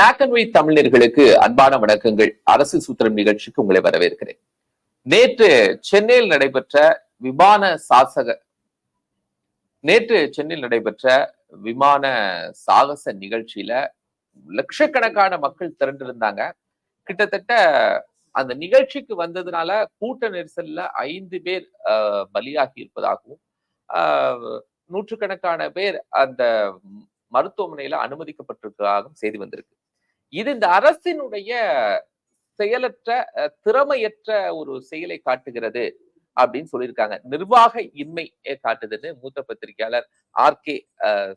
Black and white தமிழர்களுக்கு அன்பான வணக்கங்கள். அரசு சூத்திரம் நிகழ்ச்சிக்கு உங்களை வரவேற்கிறேன். நேற்று சென்னையில் நடைபெற்ற விமான சாசக நேற்று சென்னையில் நடைபெற்ற விமான சாகச நிகழ்ச்சியில லட்சக்கணக்கான மக்கள் திரண்டிருந்தாங்க. கிட்டத்தட்ட அந்த நிகழ்ச்சிக்கு வந்ததுனால கூட்ட நெரிசல்ல ஐந்து பேர் பலியாகி இருப்பதாகவும் ஆஹ், நூற்றுக்கணக்கான பேர் அந்த மருத்துவமனையில அனுமதிக்கப்பட்டிருக்கிறதாகவும் செய்தி வந்திருக்கு. இது இந்த அரசினுடைய செயலற்ற திறமையற்ற ஒரு செயலை காட்டுகிறது அப்படின்னு சொல்லியிருக்காங்க. நிர்வாக இன்மை காட்டுதுன்னு மூத்த பத்திரிகையாளர் ஆர்கே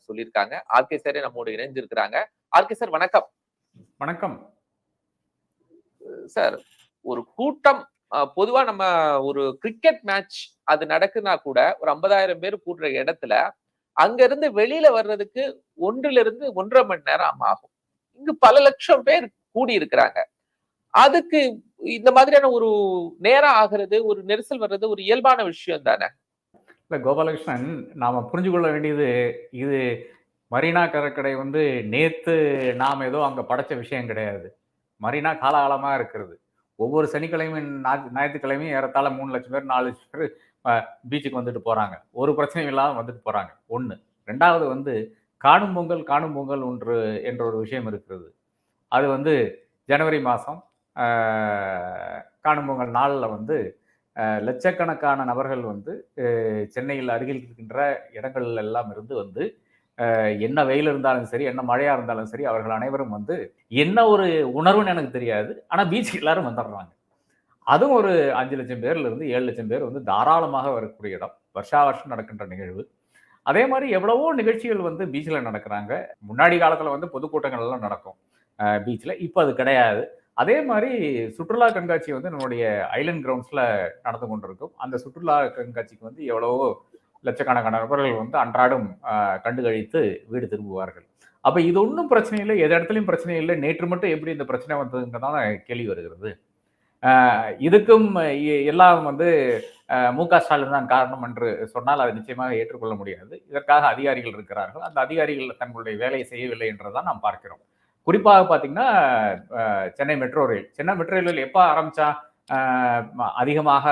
சொல்லியிருக்காங்க. ஆர்கே சாரே நம்மோடு இணைந்திருக்கிறாங்க ஆர்கே சார் வணக்கம். வணக்கம். சார் ஒரு கூட்டம் பொதுவா நம்ம ஒரு கிரிக்கெட் மேட்ச் அது நடக்குன்னா கூட ஒரு ஐம்பதாயிரம் பேர் கூடுற இடத்துல அங்க இருந்து வெளியில வர்றதுக்கு ஒன்றுல இருந்து ஒன்றரை மணி நேரம் ஆகும். இங்கு பல லட்சம் பேர் கூடி இருக்கிறாங்க அதுக்கு இந்த மாதிரியான ஒரு நேரம் ஆகிறது ஒரு நெரிசல் வர்றது ஒரு இயல்பான விஷயம் தானே? இல்ல கோபாலகிருஷ்ணன் நாம புரிஞ்சு கொள்ள வேண்டியது இது மரீனா கடற்கரை வந்து நேத்து நாம் ஏதோ அங்க படைச்ச விஷயம் கிடையாது. மரீனா காலகாலமாக இருக்கிறது. ஒவ்வொரு சனிக்கிழமையும் ஞாயிற்று- ஞாயிற்றுக்கிழமையும் ஏறத்தாழ மூணு லட்சம் பேர் நாலு லட்சம் பேர் பீச்சுக்கு வந்துட்டு போறாங்க. ஒரு பிரச்சனையும் இல்லாமல் வந்துட்டு போறாங்க. ஒன்று ரெண்டாவது வந்து காணும் பொங்கல் காணும் பொங்கல் ஒன்று என்ற ஒரு விஷயம் இருக்கிறது. அது வந்து ஜனவரி மாதம் காணும் பொங்கல் நாளில் வந்து லட்சக்கணக்கான நபர்கள் வந்து சென்னையில் அருகில் இருக்கின்ற இடங்கள் எல்லாம் இருந்து வந்து என்ன வெயில் இருந்தாலும் சரி என்ன மழையாக இருந்தாலும் சரி அவர்கள் அனைவரும் வந்து என்ன ஒரு உணர்வுன்னு எனக்கு தெரியாது. ஆனால் பீச்சுக்கு எல்லாரும் வந்துடுறாங்க. அதுவும் ஒரு அஞ்சு லட்சம் பேர்ல இருந்து ஏழு லட்சம் பேர் வந்து தாராளமாக வரக்கூடிய இடம். வருஷா வருஷம் நடக்கின்ற நிகழ்வு. அதே மாதிரி எவ்வளவோ நிகழ்ச்சிகள் வந்து பீச்சில் நடக்கிறாங்க. முன்னாடி காலத்தில் வந்து பொதுக்கூட்டங்கள் எல்லாம் நடக்கும் பீச்சில் இப்போ அது கிடையாது. அதே மாதிரி சுற்றுலா கண்காட்சி வந்து நம்மளுடைய ஐலண்ட் கிரவுண்ட்ஸில் நடந்து கொண்டிருக்கும். அந்த சுற்றுலா கண்காட்சிக்கு வந்து எவ்வளவோ லட்சக்கணக்கான நபர்கள் வந்து அன்றாடம் கண்டு கழித்து வீடு திரும்புவார்கள். அப்போ இது ஒன்றும் பிரச்சனை இல்லை. எது இடத்துலையும் பிரச்சனை இல்லை. நேற்று மட்டும் எப்படி இந்த பிரச்சனை வந்ததுங்கிறதான கேள்வி வருகிறது. இதுக்கும் எல்லாம் வந்து மு க ஸ்டாலின் தான் காரணம் என்று சொன்னால் அதை நிச்சயமாக ஏற்றுக்கொள்ள முடியாது. இதற்காக அதிகாரிகள் இருக்கிறார்கள். அந்த அதிகாரிகள் தங்களுடைய வேலையை செய்யவில்லை என்றுதான் நாம் பார்க்கிறோம். குறிப்பாக பார்த்தீங்கன்னா Chennai metro rail. Chennai metro rail எப்போ ஆரம்பித்தா அதிகமாக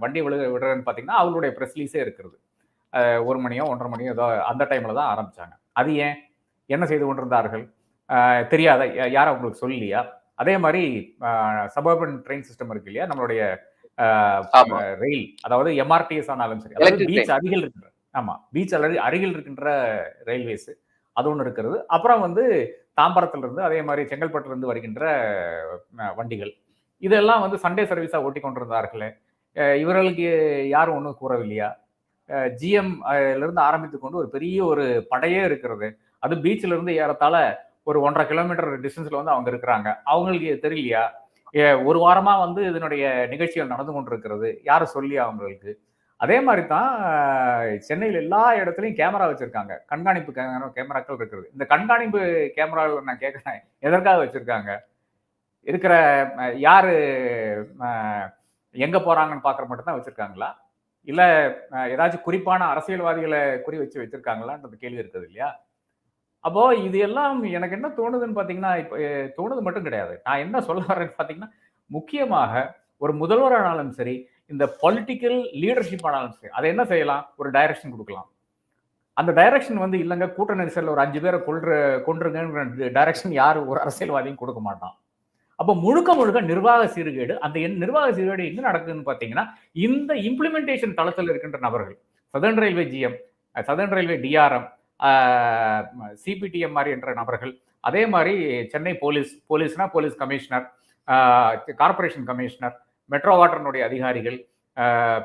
வண்டி விழு விடுறேன்னு பார்த்தீங்கன்னா அவங்களுடைய ப்ரெஸ்லீஸே இருக்கிறது. ஒரு மணியோ ஒன்றரை மணியோ ஏதோ அந்த டைமில் தான் ஆரம்பித்தாங்க அது ஏன்? என்ன செய்து கொண்டிருந்தார்கள்? தெரியாத யா- யாரும் அவங்களுக்கு சொல்லலையா? அதே மாதிரி சபர்பன் ட்ரெயின் சிஸ்டம் இருக்கு இல்லையா? நம்மளுடைய ரயில். அதாவது எம்ஆர்டிஎஸ் ஆனாலும் சரி. அதாவது பீச் அருகில் இருக்கின்ற ஆமா பீச் அருகில் இருக்கின்ற ரயில்வேஸ் அது ஒன்று இருக்கிறது. அப்புறம் வந்து தாம்பரத்துல இருந்து அதே மாதிரி செங்கல்பட்டுல இருந்து வருகின்ற வண்டிகள். இதெல்லாம் வந்து சண்டே சர்வீஸா ஓட்டி கொண்டிருந்தார்களே. இவர்களுக்கு யாரும் ஒன்றும் கூறவில்லையா? ஜிஎம் இருந்து ஆரம்பித்து கொண்டு ஒரு பெரிய ஒரு படையே இருக்கிறது. அது பீச்ல இருந்து ஏறத்தாழ ஒரு ஒன்றரை கிலோமீட்டர் டிஸ்டன்ஸ்ல வந்து அவங்க இருக்கிறாங்க. அவங்களுக்கு தெரியலையா? ஒரு வாரமா வந்து இதனுடைய நிகழ்ச்சிகள் நடந்து கொண்டிருக்கிறது. யாரும் சொல்லி அவங்களுக்கு? அதே மாதிரி தான் சென்னையில் எல்லா இடத்துலையும் கேமரா வச்சிருக்காங்க. கண்காணிப்பு கேமரா கேமராக்கள் இருக்கிறது. இந்த கண்காணிப்பு கேமராவில் நான் கேட்குறேன். எதற்காக வச்சிருக்காங்க? இருக்கிற யார் எங்கே போகிறாங்கன்னு பார்க்குற மட்டும் தான் வச்சிருக்காங்களா ஏதாச்சும் குறிப்பான அரசியல்வாதிகளை குறி வச்சு வச்சுருக்காங்களான்றது கேள்வி இருக்குது இல்லையா? அப்போ இது எல்லாம் எனக்கு என்ன தோணுதுன்னு பார்த்தீங்கன்னா இப்போ தோணுது மட்டும் கிடையாது. நான் என்ன சொல்ல வரேன்னு பார்த்தீங்கன்னா முக்கியமாக ஒரு முதல்வரானாலும் சரி இந்த பொலிட்டிக்கல் லீடர்ஷிப் ஆனாலும் சரி அதை என்ன செய்யலாம்? ஒரு டைரக்ஷன் கொடுக்கலாம். அந்த டைரக்ஷன் வந்து இல்லைங்க கூட்ட நெரிசலில் ஒரு அஞ்சு பேரை கொள்ற கொன்றுங்கிற டைரக்ஷன் யார்? ஒரு அரசியல்வாதியும் கொடுக்க மாட்டான். அப்போ முழுக்க முழுக்க நிர்வாக சீர்கேடு அந்த என் நிர்வாக சீர்கேடு எங்கே நடக்குதுன்னு பார்த்தீங்கன்னா இந்த இம்ப்ளிமெண்டேஷன் தளத்தில் இருக்கின்ற நபர்கள் southern railway GM southern railway DRM CPTM மாதிரி என்ற நபர்கள். அதே மாதிரி Chennai police போலீஸ்னா police commissioner corporation commissioner metro வாட்டர்னுடைய அதிகாரிகள்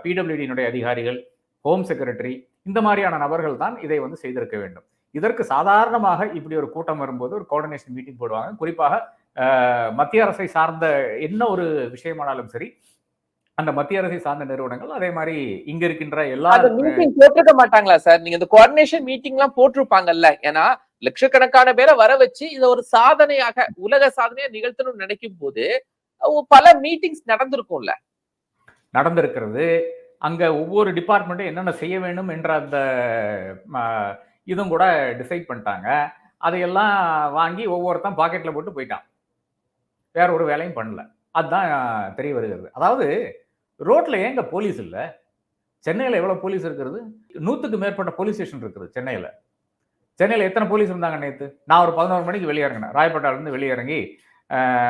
பிடபிள்யூடியினுடைய அதிகாரிகள் ஹோம் செக்ரட்டரி இந்த மாதிரியான நபர்கள் தான் இதை வந்து செய்திருக்க வேண்டும். இதற்கு சாதாரணமாக இப்படி ஒரு கூட்டம் வரும்போது ஒரு கோஆர்டினேஷன் மீட்டிங் போடுவாங்க. குறிப்பாக மத்திய அரசை சார்ந்த என்ன ஒரு விஷயமானாலும் சரி அந்த மத்திய அரசை சார்ந்த நிறுவனங்கள் அதே மாதிரி இங்க இருக்கின்ற எல்லா மீட்டிங் போட்டிருக்க மாட்டாங்களா சார் நீங்க இந்த கோஆர்டினேஷன் மீட்டிங் எல்லாம் போட்டிருப்பாங்கல்ல? ஏன்னா லட்சக்கணக்கான பேரை வர வச்சு இதை ஒரு சாதனையாக உலக சாதனையா நிகழ்த்தணும்னு நினைக்கும் போது பல மீட்டிங்ஸ் நடந்திருக்கும்ல? நடந்திருக்கிறது. அங்க ஒவ்வொரு டிபார்ட்மெண்ட்டும் என்னென்ன செய்ய வேண்டும் என்ற அந்த இதுவும் கூட டிசைட் பண்ணிட்டாங்க. அதையெல்லாம் வாங்கி ஒவ்வொருத்தன் பாக்கெட்ல போட்டு போயிட்டான். வேற ஒரு வேலையும் பண்ணல. அதுதான் தெரிய வருகிறது. அதாவது ரோட்ல ஏங்க போலீஸ் இல்ல? சென்னையில எவ்வளவு போலீஸ் இருக்கிறது? நூத்துக்கு மேற்பட்ட போலீஸ் ஸ்டேஷன் இருக்குது சென்னையில. சென்னையில எத்தனை போலீஸ் இருந்தாங்க நேத்து? நான் ஒரு பதினோரு மணிக்கு வெளியிறங்கினேன் ராயப்பேட்டால இருந்து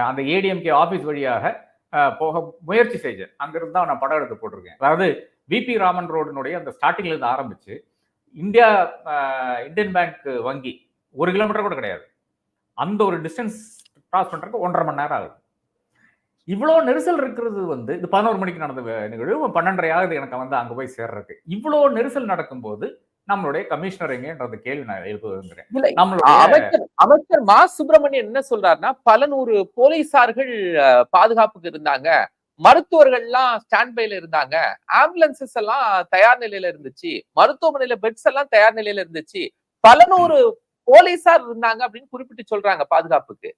அந்த ஏடிஎம்கே ஆபீஸ் வழியாக போக முயற்சி செஞ்சேன். அங்கிருந்து தான் நான் படம் எடுத்து போட்டிருக்கேன். அதாவது விபி ராமன் ரோடினுடைய அந்த ஸ்டார்டிங்ல இருந்து ஆரம்பிச்சு இந்தியா இந்தியன் பேங்க் வங்கி ஒரு கிலோமீட்டர் கூட கிடையாது. அந்த ஒரு டிஸ்டன்ஸ் கிராஸ் பண்ணுறதுக்கு ஒன்றரை மணி நேரம் ஆகுது. இவ்வளோ நெரிசல் இருக்கிறது வந்து இது பதினோரு மணிக்கு நடந்த நிகழ்வு பன்னெண்டரை ஆகுது எனக்கு வந்து அங்க போய் சேர்றதுக்கு. இவ்வளோ நெரிசல் நடக்கும்போது நம்மளுடைய கமிஷனர் எங்கன்ற கேள்வி நான் எழுப்ப விரும்புகிறேன் இல்லை நம்மளுடைய அமைச்சர் அமைச்சர் மா. சுப்பிரமணியன் என்ன சொல்றாருன்னா பல நூறு போலீசார்கள் பாதுகாப்புக்கு இருந்தாங்க. மருத்துவர்கள்லாம் ஸ்டாண்ட் பைல இருந்தாங்க. ஆம்புலன்சஸ் எல்லாம் தயார் நிலையில இருந்துச்சு. மருத்துவமனையில பெட்ஸ் எல்லாம் தயார் நிலையில இருந்துச்சு. பல நூறு போலீசார் இருந்தாங்க அப்படின்னு குறிப்பிட்டு சொல்றாங்க பாதுகாப்புக்கு.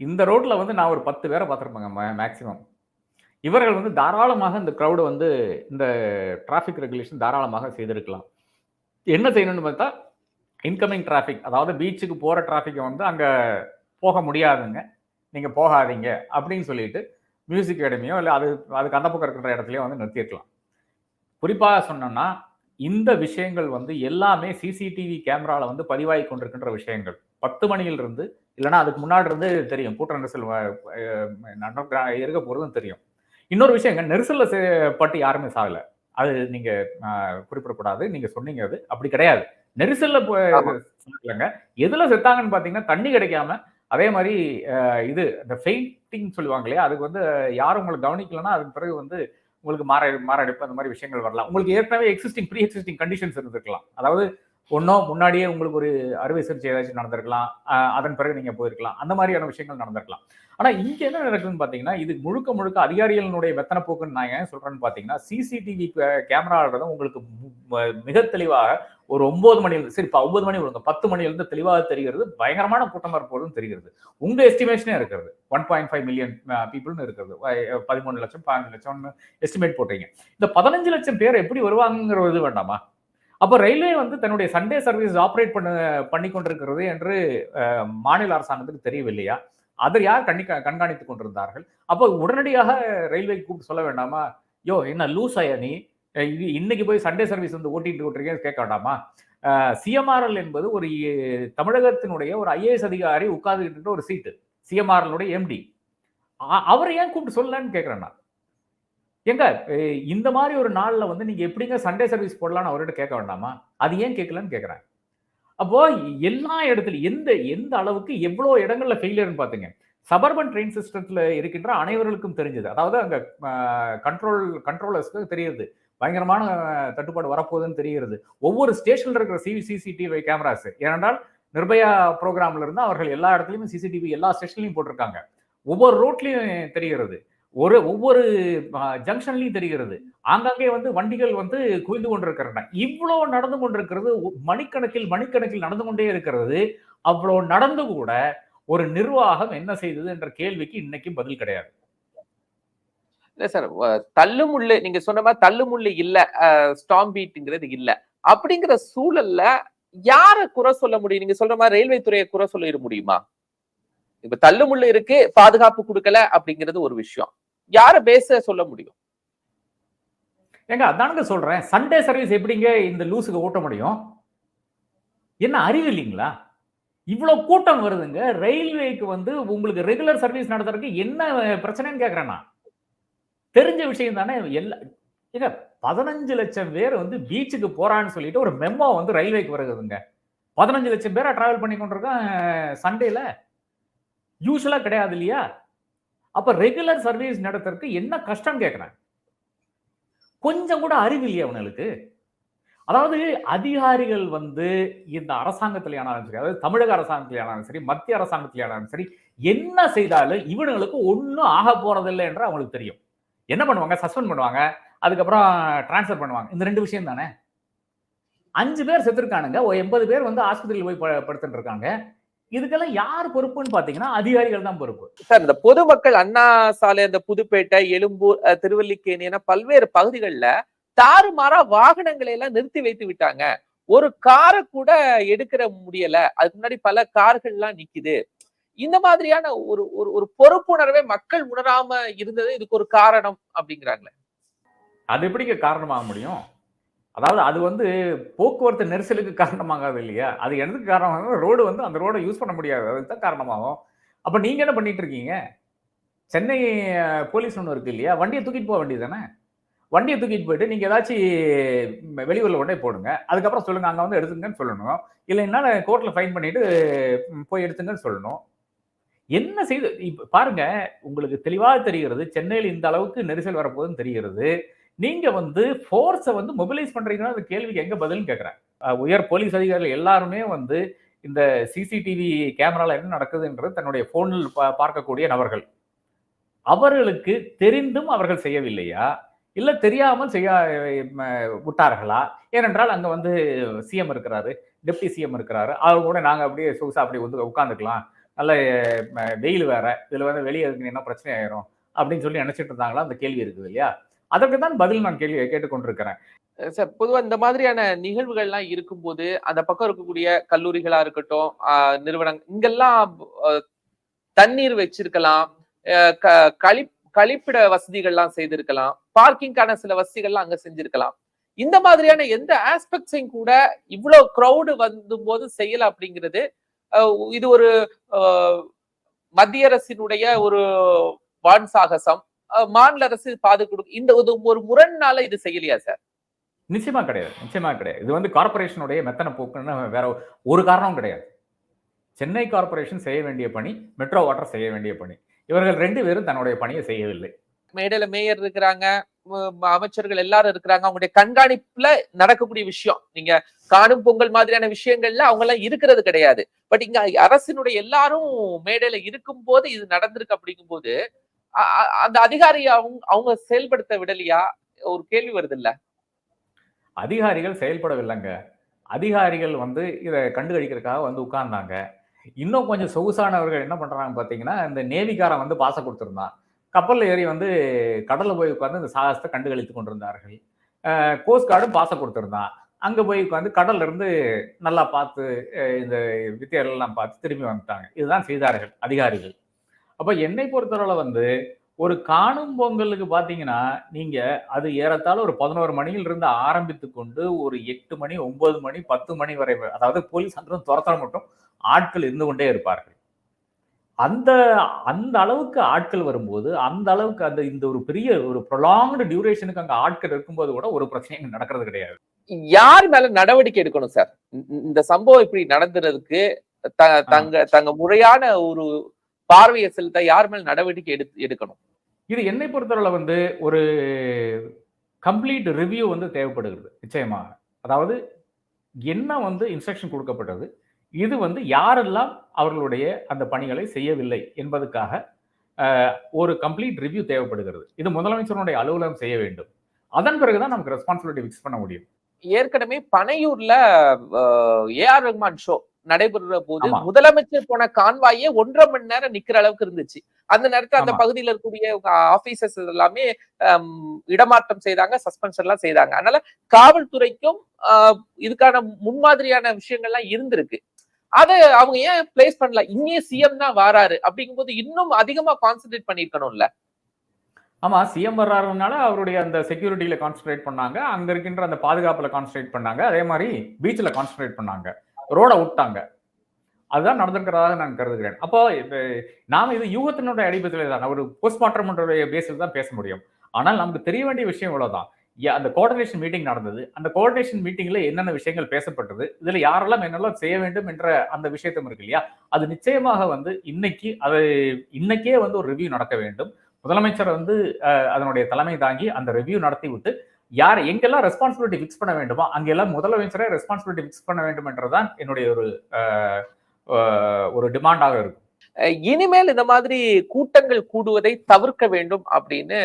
இந்த ரோட்ல வந்து நான் ஒரு பத்து பேரை பார்த்துருப்பேங்க மேக்சிமம் இவர்கள் வந்து தாராளமாக இந்த க்ரௌடு வந்து இந்த டிராஃபிக் ரெகுலேஷன் தாராளமாக செய்திருக்கலாம். என்ன செய்யணும்னு பார்த்தா இன்கமிங் டிராஃபிக் அதாவது பீச்சுக்கு போகிற டிராஃபிக்கை வந்து அங்கே போக முடியாதுங்க. நீங்கள் போகாதீங்க அப்படின்னு சொல்லிட்டு மியூசிக் அகாடமியோ இல்லை அது அதுக்கு அந்த பக்கம் இருக்கிற இடத்துலையோ வந்து நிறுத்தியிருக்கலாம் குறிப்பாக சொன்னோம்னா இந்த விஷயங்கள் வந்து எல்லாமே சிசிடிவி கேமராவில் வந்து பதிவாகி கொண்டிருக்கின்ற விஷயங்கள். பத்து மணியிலிருந்து இல்லைன்னா அதுக்கு முன்னாடி இருந்து தெரியும் கூட்ட நெரிசல் இருக்க போறதும் தெரியும். இன்னொரு விஷயங்க நெரிசல்ல பட்டு யாருமே சாகல. அது நீங்க குறிப்பிடக்கூடாது. நீங்க சொன்னீங்க அது. அப்படி கிடையாது. நெரிசல்ல. இல்லைங்க எதுல செத்தாங்கன்னு பாத்தீங்கன்னா தண்ணி கிடைக்காம அதே மாதிரி இது இந்த ஃபெயிண்டிங் சொல்லுவாங்க இல்லையா? அதுக்கு வந்து யாரும் உங்களை கவனிக்கலன்னா அதுக்கு பிறகு வந்து உங்களுக்கு மார மாரடைப்பு அந்த மாதிரி விஷயங்கள் வரலாம். உங்களுக்கு ஏற்கனவே எக்ஸிஸ்டிங் ப்ரீ எக்ஸிஸ்டிங் கண்டிஷன்ஸ் இருந்திருக்கலாம். அதாவது ஒன்றோ முன்னாடியே உங்களுக்கு ஒரு அறுவை சிகிச்சை ஏதாச்சும் நடந்திருக்கலாம். அதன் பிறகு நீங்கள் போயிருக்கலாம். அந்த மாதிரியான விஷயங்கள் நடந்திருக்கலாம். ஆனால் இங்கே என்ன நடக்குதுன்னு பார்த்தீங்கன்னா இது முழுக்க முழுக்க அதிகாரிகளினுடைய வெத்தனை போக்குன்னு நான் ஏன் சொல்கிறேன்னு பார்த்தீங்கன்னா சிசிடிவி கேமரான்றதும் உங்களுக்கு மிக தெளிவாக ஒரு ஒன்பது மணி சரி இப்போ ஒன்பது மணி விடுங்க. பத்து மணிலேருந்து தெளிவாக தெரிகிறது. பயங்கரமான கூட்டமாக இருப்பதும் தெரிகிறது. உங்கள் எஸ்டிமேஷனே இருக்கிறது. ஒன் பாயிண்ட் ஃபைவ் மில்லியன் பீப்புள்னு இருக்கிறது. பதிமூணு லட்சம் பதினஞ்சு லட்சம்னு எஸ்டிமேட் போட்டீங்க. இந்த பதினஞ்சு லட்சம் பேர் எப்படி வருவாங்கங்கிற இது வேண்டாமா? அப்போ ரயில்வே வந்து தன்னுடைய சண்டே சர்வீஸ் ஆப்ரேட் பண்ண பண்ணி கொண்டிருக்கிறது என்று மாநில அரசாங்கத்துக்கு தெரியவில்லையா? அதை யார் கண்ணி கண்காணித்துக் கொண்டிருந்தார்கள்? அப்போ உடனடியாக ரயில்வே கூப்பிட்டு சொல்ல வேண்டாமா? யோ என்ன லூஸ் ஆயா நீ இன்னைக்கு போய் சண்டே சர்வீஸ் வந்து ஓட்டிட்டு ஓட்டுறீங்க கேட்க வேண்டாமா? சிஎம்ஆர்எல் என்பது ஒரு தமிழகத்தினுடைய ஒரு ஐஏஎஸ் அதிகாரி உட்கார்ந்துகிட்டு ஒரு சீட்டு சிஎம்ஆர்எல்னுடைய எம்டி அவரை ஏன் கூப்பிட்டு சொல்லலன்னு கேட்குறேன் நான். எங்க இந்த மாதிரி ஒரு நாளில் வந்து நீங்க எப்படிங்க சண்டே சர்வீஸ் போடலாம்னு அவர்கிட்ட கேட்க வேண்டாமா? அது ஏன் கேட்கலன்னு கேட்குறேன். அப்போ எல்லா இடத்துலையும் எந்த எந்த அளவுக்கு எவ்வளோ இடங்கள்ல ஃபெயிலியர்னு பாத்தீங்க? சபர்பன் ட்ரெயின் சிஸ்டத்தில் இருக்கின்ற அனைவர்களுக்கும் தெரிஞ்சது. அதாவது அங்கே கண்ட்ரோல் கண்ட்ரோலர்ஸ்க்கு தெரியுது. பயங்கரமான தட்டுப்பாடு வரப்போகுதுன்னு தெரிகிறது. ஒவ்வொரு ஸ்டேஷனில் இருக்கிற சிவி சிசிடிவி கேமராஸ் ஏனென்றால் நிர்பயா ப்ரோக்ராம்ல இருந்து அவர்கள் எல்லா இடத்துலயும் சிசிடிவி எல்லா ஸ்டேஷன்லையும் போட்டிருக்காங்க. ஒவ்வொரு ரோட்லையும் தெரிகிறது. ஒரு ஒவ்வொரு ஜங்ஷன்லயும் தெரிகிறது. ஆங்காங்கே வந்து வண்டிகள் வந்து குவிந்து கொண்டிருக்கிறன இவ்வளவு நடந்து கொண்டிருக்கிறது மணிக்கணக்கில் மணிக்கணக்கில் நடந்து கொண்டே இருக்கிறது. அவ்வளவு நடந்து கூட ஒரு நிர்வாகம் என்ன செய்தது என்ற கேள்விக்கு இன்னைக்கும் பதில் கிடையாது. இல்ல சார் தள்ளுமுள்ளு நீங்க சொன்ன மாதிரி தள்ளுமுள்ளு இல்ல ஸ்டாம் பீட்ங்கிறது இல்ல. அப்படிங்கிற சூழல்ல யார குறை சொல்ல முடியும்? நீங்க சொல்ற மாதிரி ரயில்வே துறையை குறை சொல்லிட முடியுமா? இப்ப தள்ளுமுள்ளு இருக்கு பாதுகாப்பு கொடுக்கல அப்படிங்கிறது ஒரு விஷயம். யாரை பேச சொல்ல முடியும்? ஏங்க அதானுங்க சொல்றேன். சண்டே சர்வீஸ் எப்படிங்க இந்த லூசுக்கு ஓட்ட முடியும்? என்ன அறிவு இல்லைங்களா? இவ்வளவு கூட்டம் வருதுங்க. ரயில்வேக்கு வந்து உங்களுக்கு ரெகுலர் சர்வீஸ் நடத்துறதுக்கு என்ன பிரச்சனைன்னு கேக்குறேன் நான். தெரிஞ்ச விஷயம் தானே எல்லா ஏங்க பதினஞ்சு லட்சம் பேர் வந்து பீச்சுக்கு போறான்னு சொல்லிட்டு ஒரு மெமோ வந்து ரயில்வேக்கு வருதுங்க. பதினஞ்சு லட்சம் பேரை டிராவல் பண்ணி கொண்டிருக்கோம் சண்டேல யூஸ்வலா கிடையாது இல்லையா? அப்ப ரெகுலர் சர்வீஸ் நடத்துறதுக்கு என்ன கஷ்டம் கேக்குறேன்? கொஞ்சம் கூட அறிவு இல்லையா அவனுக்கு அதாவது அதிகாரிகள் வந்து இந்த அரசாங்கத்திலே ஆனாலும் சரி அதாவது தமிழக அரசாங்கத்திலே ஆனாலும் சரி மத்திய அரசாங்கத்திலே ஆனாலும் சரி என்ன செய்தாலும் இவனுங்களுக்கு ஒன்றும் ஆக போறதில்லை என்று அவங்களுக்கு தெரியும். என்ன பண்ணுவாங்க? சஸ்பெண்ட் பண்ணுவாங்க. அதுக்கப்புறம் டிரான்ஸ்ஃபர் பண்ணுவாங்க. இந்த ரெண்டு விஷயம் தானே? அஞ்சு பேர் செத்துருக்கானுங்க. ஒரு எண்பது பேர் வந்து ஆஸ்பத்திரியில் போய் ப- படுத்துட்டு இருக்காங்க. இதுக்கெல்லாம் யார் பொறுப்புன்னு பாத்தீங்கன்னா அதிகாரிகள் தான் பொறுப்பு. சார் இந்த பொதுமக்கள் அண்ணா சாலை அந்த புதுப்பேட்டை எழும்பூர் திருவல்லிக்கேணி என பல்வேறு பகுதிகளில் தாறுமாறா வாகனங்களை எல்லாம் நிறுத்தி வைத்து விட்டாங்க. ஒரு காரை கூட எடுக்கிற முடியல. அதுக்கு முன்னாடி பல கார்கள்லாம் நிக்குது. இந்த மாதிரியான ஒரு ஒரு ஒரு பொறுப்புணர்வை மக்கள் உணராம இருந்தது. இதுக்கு ஒரு காரணம் அப்படிங்கிறாங்களே. அது எப்படிங்க காரணமாக முடியும்? அதாவது அது வந்து போக்குவரத்து நெரிசலுக்கு காரணமாகாது இல்லையா? அது எதுக்கு காரணமாக ரோடு வந்து அந்த ரோடை யூஸ் பண்ண முடியாது. அதுக்கு தான் காரணமாகும். அப்போ நீங்கள் என்ன பண்ணிட்டு இருக்கீங்க? சென்னை போலீஸ் ஒன்று இருக்குது இல்லையா? வண்டியை தூக்கிட்டு போக வேண்டியது தானே வண்டியை தூக்கிட்டு போயிட்டு நீங்கள் ஏதாச்சும் வெளியூரில் கொண்டே போடுங்க. அதுக்கப்புறம் சொல்லுங்கள் அங்கே வந்து எடுத்துங்கன்னு சொல்லணும். இல்லைன்னா கோர்ட்டில் ஃபைன் பண்ணிவிட்டு போய் எடுத்துங்கன்னு சொல்லணும். என்ன செய்து இப்போ பாருங்க. உங்களுக்கு தெளிவாக தெரிகிறது சென்னையில் இந்த அளவுக்கு நெரிசல் வரப்போகுதுன்னு தெரிகிறது. நீங்க வந்து ஃபோர்ஸை வந்து மொபிலைஸ் பண்றீங்கன்னா அந்த கேள்விக்கு எங்க பதில்னு கேட்குறேன் உயர் போலீஸ் அதிகாரிகள் எல்லாருமே வந்து இந்த சிசிடிவி கேமரால என்ன நடக்குதுன்றது தன்னுடைய போனில் பார்க்கக்கூடிய நபர்கள். அவர்களுக்கு தெரிந்தும் அவர்கள் செய்யவில்லையா? இல்லை தெரியாமல் செய்ய விட்டார்களா? ஏனென்றால் அங்கே வந்து சிஎம் இருக்கிறாரு டெப்டி சிஎம் இருக்கிறாரு. அவர் கூட நாங்கள் அப்படியே சொகுசாக அப்படி வந்து உட்காந்துக்கலாம் நல்ல வெயில் வேற. இதில் வந்து வெளியே இருக்கு என்ன பிரச்சனை ஆயிரும். அப்படின்னு சொல்லி நினச்சிட்டு இருந்தாங்களா? அந்த கேள்வி இருக்குது இல்லையா? அதற்கு தான் பதில் நான் கேள்வி கேட்டுக்கொண்டிருக்கிறேன். சார் பொதுவா இந்த மாதிரியான நிகழ்வுகள்லாம் இருக்கும்போது அந்த பக்கம் இருக்கக்கூடிய கல்லூரிகளா இருக்கட்டும் ஆஹ் நிறுவனங்கள் இங்கெல்லாம் தண்ணீர் வச்சிருக்கலாம் ஆஹ் க- கழி கழிப்பிட வசதிகள்லாம் செய்திருக்கலாம் பார்க்கிங்கான சில வசதிகள்லாம் அங்க செஞ்சிருக்கலாம். இந்த மாதிரியான எந்த ஆஸ்பெக்ட்ஸையும் கூட இவ்வளவு க்ரௌடு வந்து போது செய்யல அப்படிங்கிறது இது ஒரு ஆஹ் மத்திய அரசினுடைய ஒரு வான் சாகசம். மாநில அரசு பாது கொடுக்கும் இந்த ஒரு- முரண்னால இது செய்யலையா சார்? நிச்சயமா கிடையாது. நிச்சயமா கிடையாது. இது வந்து கார்பரேஷனுடைய மெத்தன போக்குன்னு வேற ஒரு காரணம் கிடையாது. சென்னை கார்பரேஷன் செய்ய வேண்டிய பணி மெட்ரோ வாட்டர் செய்ய வேண்டிய பணி. இவர்கள் ரெண்டு பேரும் தன்னுடைய பணியை செய்யவில்லை. மேடையில மேயர் இருக்கிறாங்க அமைச்சர்கள் எல்லாரும் இருக்கிறாங்க. அவங்களுடைய கண்காணிப்புல நடக்கக்கூடிய விஷயம். நீங்க காணும் பொங்கல் மாதிரியான விஷயங்கள்ல அவங்க எல்லாம் இருக்கிறது கிடையாது. பட் இங்க அரசினுடைய எல்லாரும் மேடையில இருக்கும் போது இது நடந்திருக்கு அப்படிங்கும்போது அ- அ- அந்த அதிகாரி அவங்க அவங்க செயல்படுத்த விடலையா? ஒரு கேள்வி வருது இல்ல அதிகாரிகள் செயல்படவில்லைங்க. அதிகாரிகள் வந்து இதை கண்டுகழிக்கிறதுக்காக வந்து உட்கார்ந்தாங்க. இன்னும் கொஞ்சம் சொகுசானவர்கள் என்ன பண்றாங்க பாத்தீங்கன்னா இந்த நேவிகாரம் வந்து பாச கொடுத்துருந்தான். கப்பலில் ஏறி வந்து கடலில் போய் உட்காந்து இந்த சாகசத்தை கண்டுகளித்து கொண்டிருந்தார்கள். கோஸ்ட் கார்டும் பாச கொடுத்துருந்தான். அங்கே போய் உட்காந்து கடல்ல இருந்து நல்லா பார்த்து இந்த வித்தியாரெல்லாம் பார்த்து திரும்பி வந்துட்டாங்க. இதுதான் செய்தார்கள் அதிகாரிகள். அப்ப என்னை பொறுத்தவரை வந்து ஒரு காணும் பொங்கலுக்கு பாத்தீங்கன்னா நீங்க அது ஏறத்தாழ ஒரு பதினோரு மணியில இருந்து ஆரம்பித்து கொண்டு ஒரு எட்டு மணி ஒன்பது மணி பத்து மணி வரை அதாவது போலீஸ் சந்திரம் துரத்தல மட்டும் ஆட்கள் இருந்து கொண்டே இருப்பார்கள். அந்த அந்த அளவுக்கு ஆட்கள் வரும்போது அந்த அளவுக்கு அந்த இந்த ஒரு பெரிய ஒரு ப்ரொலாங்டு டியூரேஷனுக்கு அங்க ஆட்கள் இருக்கும்போது கூட ஒரு பிரச்சனையும் நடக்கிறது கிடையாது. யார் மேல நடவடிக்கை எடுக்கணும் சார் இந்த- சம்பவம் இப்படி நடந்ததுக்கு த- தங்க தங்க முறையான ஒரு பார்வையை செலுத்த யார் மேல நடவடிக்கை எடுத்து எடுக்கணும்? இது என்னை பொறுத்தவரை வந்து ஒரு கம்ப்ளீட் ரிவ்யூ வந்து தேவைப்படுகிறது நிச்சயமாக. அதாவது என்ன வந்து இன்ஸ்ட்ரக்ஷன் கொடுக்கப்பட்டது? இது வந்து யாரெல்லாம் அவர்களுடைய அந்த பணிகளை செய்யவில்லை என்பதுக்காக ஒரு கம்ப்ளீட் ரிவ்யூ தேவைப்படுகிறது. இது முதலமைச்சருடைய அலுவலகம் செய்ய வேண்டும். அதன் பிறகுதான் நமக்கு ரெஸ்பான்சிபிலிட்டி ஃபிக்ஸ் பண்ண முடியும். ஏற்கனவே பனையூர்ல ஏஆர் ரஹ்மான் ஷோ நடைபெறுற போது. முதலமைச்சர் போன கான்வாயே ஒன்றரை மணி நேரம் நிக்கிற அளவுக்கு இருந்துச்சு. அந்த நேரத்துல அந்த. பகுதியில இருக்கக்கூடிய ஆபீசர்ஸ் எல்லாமே இடமாற்றம் செய்தாங்க சஸ்பென்ஷன் எல்லாம் செய்தாங்க. அதனால காவல்துறைக்கும் இதுக்கான முன்மாதிரியான விஷயங்கள்லாம் இருந்திருக்கு. அதை அவங்க ஏன் பிளேஸ் பண்ணல? இங்கே சிஎம் தான் வாராரு. அப்படிங்கும்போது இன்னும் அதிகமா கான்சென்ட்ரேட் பண்ணிருக்கணும்ல. ஆமா சிஎம் வர்றாருனால அவருடைய அந்த செக்யூரிட்டியில கான்சென்ட்ரேட் பண்ணாங்க. அங்க இருக்கின்ற அந்த பாதுகாப்புல கான்சென்ட்ரேட் பண்ணாங்க. அதே மாதிரி பீச்ல கான்சென்ட்ரேட் பண்ணாங்க. ரோட விட்டாங்க. அதுதான் நடந்திருக்கிறதாக நான் கருதுகிறேன். அப்போ நாம் இது யூகத்தினுடைய அடிப்படையில் தான். ஒரு போஸ்ட்மார்ட்டம் பேசில் தான் பேச முடியும். ஆனால் நமக்கு தெரிய வேண்டிய விஷயம் இவ்வளோதான் யா- அந்த கோஆர்டினேஷன் மீட்டிங் நடந்தது. அந்த கோஆர்டினேஷன் மீட்டிங்ல என்னென்ன விஷயங்கள் பேசப்பட்டது? இதுல யாரெல்லாம் என்னெல்லாம் செய்ய வேண்டும் என்ற அந்த விஷயத்தும் இருக்கு இல்லையா? அது நிச்சயமாக வந்து இன்னைக்கு அது இன்னைக்கே வந்து ஒரு ரிவ்யூ நடக்க வேண்டும். முதலமைச்சர் வந்து அதனுடைய தலைமை தாங்கி அந்த ரிவ்யூ நடத்தி விட்டு யார் எங்கெல்லாம் ரெஸ்பான்சிபிலிட்டி ஃபிக்ஸ் பண்ண வேண்டுமோ அங்கெல்லாம் முதலமைச்சரே ரெஸ்பான்சிபிலிட்டி ஃபிக்ஸ் பண்ண வேண்டும் என்றுதான் என்னுடைய ஒரு ஒரு டிமாண்டாக இருக்கும். இனிமேல் இந்த மாதிரி கூட்டங்கள் கூடுவதை தவிர்க்க வேண்டும் அப்படின்னு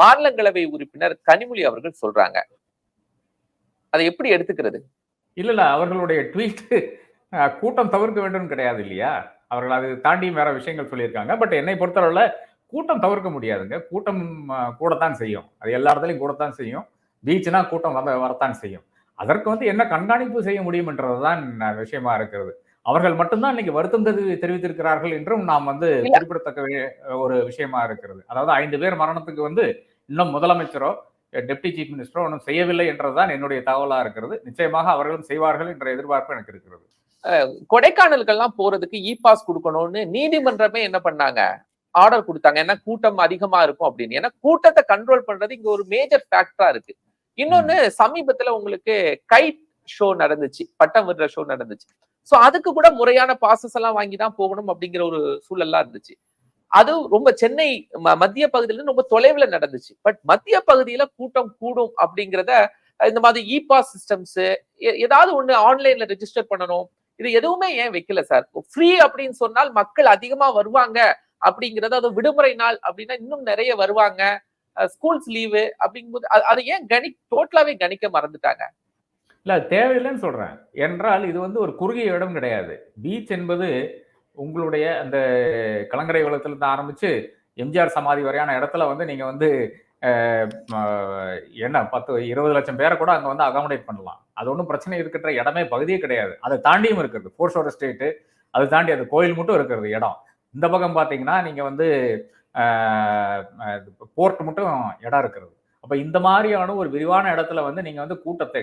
மாநிலங்களவை உறுப்பினர் கனிமொழி அவர்கள் சொல்றாங்க. அதை எப்படி எடுத்துக்கிறது? இல்ல இல்ல அவர்களுடைய ட்வீட் கூட்டம் தவிர்க்க வேண்டும் கிடையாது இல்லையா? அவர்கள் அது தாண்டியும் வேற விஷயங்கள் சொல்லியிருக்காங்க. பட் என்னை பொறுத்தளவுல கூட்டம் தவிர்க்க முடியாதுங்க. கூட்டம் கூடத்தான் செய்யும். அது எல்லா இடத்துலையும் கூடத்தான் செய்யும். பீச்னா கூட்டம் வர வரத்தான் செய்யும். அதற்கு வந்து என்ன கண்காணிப்பு செய்ய முடியும் என்றதுதான் விஷயமா இருக்கிறது. அவர்கள் மட்டும்தான் இன்னைக்கு வருத்தம் தெரிவி தெரிவித்திருக்கிறார்கள் என்றும் நாம் வந்து. குறிப்பிடத்தக்க ஒரு விஷயமா இருக்கிறது. அதாவது ஐந்து பேர் மரணத்துக்கு வந்து இன்னும் முதலமைச்சரோ டெப்டி சீஃப் மினிஸ்டரோ ஒன்றும் செய்யவில்லை என்றதுதான் என்னுடைய தகவலா இருக்கிறது. நிச்சயமாக அவர்களும் செய்வார்கள் என்ற எதிர்பார்ப்பு எனக்கு இருக்கிறது. கொடைக்கானலுக்கெல்லாம் போறதுக்கு இ பாஸ் கொடுக்கணும்னு நீதிமன்றமே என்ன பண்ணாங்க? ஆர்டர் கொடுத்தாங்க. ஏன்னா கூட்டம் அதிகமா இருக்கும் அப்படின்னு. ஏன்னா கூட்டத்தை கண்ட்ரோல் பண்றது இங்க ஒரு மேஜர் ஃபேக்டரா இருக்கு. இன்னொன்னு சமீபத்துல உங்களுக்கு கைட் ஷோ நடந்துச்சு பட்டம் விடுற ஷோ நடந்துச்சு. சோ அதுக்கு கூட முறையான பாசஸ் எல்லாம் வாங்கி தான் போகணும் அப்படிங்கிற ஒரு சூழல்லாம் இருந்துச்சு. அது ரொம்ப சென்னை ம- மத்திய பகுதியில ரொம்ப தொலைவுல நடந்துச்சு. பட் மத்திய பகுதியில கூட்டம் கூடும் அப்படிங்கிறத இந்த மாதிரி இ பாஸ் சிஸ்டம்ஸ் ஏதாவது ஒண்ணு ஆன்லைன்ல ரெஜிஸ்டர் பண்ணணும். இது எதுவுமே ஏன் வைக்கல சார் ஃப்ரீ அப்படின்னு சொன்னால் மக்கள் அதிகமா வருவாங்க அப்படிங்கிறது அது விடுமுறை நாள் அப்படின்னா இன்னும் நிறைய வருவாங்க. ஸ்கூல்ஸ் லீவு அப்படிங்கும்போது அது அதை ஏன் கணி டோட்டலாவே கணிக்க மறந்துட்டாங்க? இல்லை அது தேவையில்லைன்னு சொல்கிறேன் என்றால் இது வந்து ஒரு குறுகிய இடம் கிடையாது. பீச் என்பது உங்களுடைய அந்த கலங்கரை வளத்துல ஆரம்பித்து எம்ஜிஆர் சமாதி வரையான இடத்துல வந்து நீங்கள் வந்து என்ன பத்து இருபது லட்சம் பேரை கூட அங்கே வந்து அகாமடேட் பண்ணலாம். அது ஒன்றும் பிரச்சனை இருக்கிற இடமே பகுதியே கிடையாது. அதை தாண்டியும் இருக்கிறது ஃபோர்ஸோட ஸ்டேட்டு அது தாண்டி அது கோயில் மட்டும் இருக்கிறது இடம். இந்த பக்கம் பார்த்தீங்கன்னா நீங்கள் வந்து போர்ட் மட்டும் இடம் இருக்கிறது. அப்போ இந்த மாதிரியான ஒரு விரிவான இடத்துல வந்து நீங்கள் வந்து கூட்டத்தை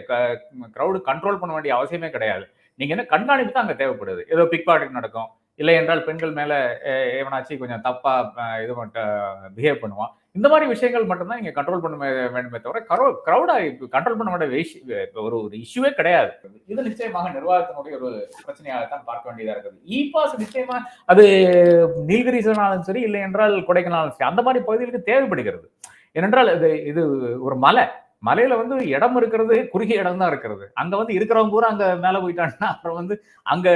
க்ரௌடு கண்ட்ரோல் பண்ண வேண்டிய அவசியமே கிடையாது. நீங்கள் என்ன கண்காணிப்பு தான் அங்கே தேவைப்படுது. ஏதோ பிக் பாக்கெட் நடக்கும். இல்லை என்றால் பெண்கள் மேலே அஹ், கொஞ்சம் தப்பாக இது மட்டும் பிஹேவ் பண்ணுவான். இந்த மாதிரி விஷயங்கள் மட்டும்தான் நீங்க கண்ட்ரோல் பண்ண வேண்டுமே தவிர க்ரௌடா கண்ட்ரோல் பண்ண வேண்டிய ஒரு ஒரு இஷ்யூவே கிடையாது. இது நிச்சயமாக நிர்வாகத்தினுடைய ஒரு பிரச்சனையாகத்தான் பார்க்க வேண்டியதா இருக்குது. இ பாஸ் நிச்சயமா அது நீலகிரிசனாலும் சரி இல்லை என்றால் கொடைக்கானாலும் சரி அந்த மாதிரி பகுதிகளுக்கு தேவைப்படுகிறது. ஏனென்றால் இது இது ஒரு மலை. மலையில வந்து இடம் இருக்கிறது குறுகிய இடம் தான் இருக்கிறது. அங்க வந்து இருக்கிறவங்க பூரா அங்க மேல போயிட்டாங்கன்னா அப்புறம் வந்து அங்க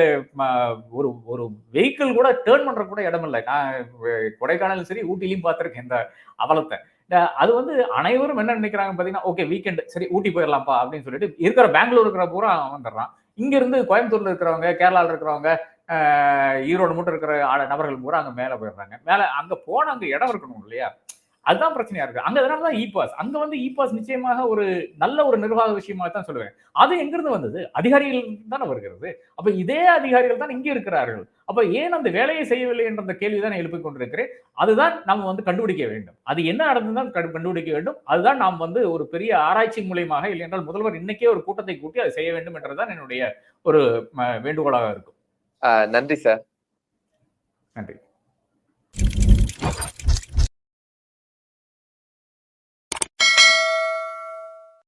ஒரு ஒரு வெஹிக்கிள் கூட டேர்ன் பண்ற கூட இடம் இல்லை. நான் கொடைக்கானலும் சரி ஊட்டிலையும் பார்த்திருக்கேன் இந்த அவலத்தை. அது வந்து அனைவரும் என்ன நினைக்கிறாங்க பாத்தீங்கன்னா ஓகே வீக்கெண்ட் சரி ஊட்டி போயிடலாம்ப்பா அப்படின்னு சொல்லிட்டு இருக்கிற பெங்களூர் இருக்கிற பூரா வந்துடுறான். இங்க இருந்து கோயம்புத்தூர்ல இருக்கிறவங்க கேரளால இருக்கிறவங்க ஆஹ், ஈரோடு மட்டும் இருக்கிற நபர்கள் பூரா அங்க மேல போயிடுறாங்க. மேல அங்க போன அங்க இடம் இருக்கணும் இல்லையா? அதுதான் பிரச்சனையா இருக்கு. அங்க அதனாலதான் இ பாஸ் அங்க வந்து இ பாஸ் நிச்சயமாக ஒரு நல்ல ஒரு நிர்வாக விஷயமா தான் சொல்லுவேன். அது எங்கிருந்து வந்தது? அதிகாரிகள் தானே வருகிறது. அப்ப இதே அதிகாரிகள் தான் இங்கே இருக்கிறார்கள். அப்ப ஏன் அந்த வேலையை செய்யவில்லை என்ற அந்த கேள்வி தான் எழுப்பிக் கொண்டிருக்கிறேன். அதுதான் நம்ம வந்து கண்டுபிடிக்க வேண்டும். அது என்ன நடந்துதான் கண்டு- கண்டுபிடிக்க வேண்டும். அதுதான் நாம் வந்து ஒரு பெரிய ஆராய்ச்சி மூலியமாக இல்லை என்றால் முதல்வர் இன்னைக்கே ஒரு கூட்டத்தை கூட்டி அதை செய்ய வேண்டும் என்றதுதான் என்னுடைய ஒரு வேண்டுகோளாக இருக்கும். நன்றி சார். நன்றி.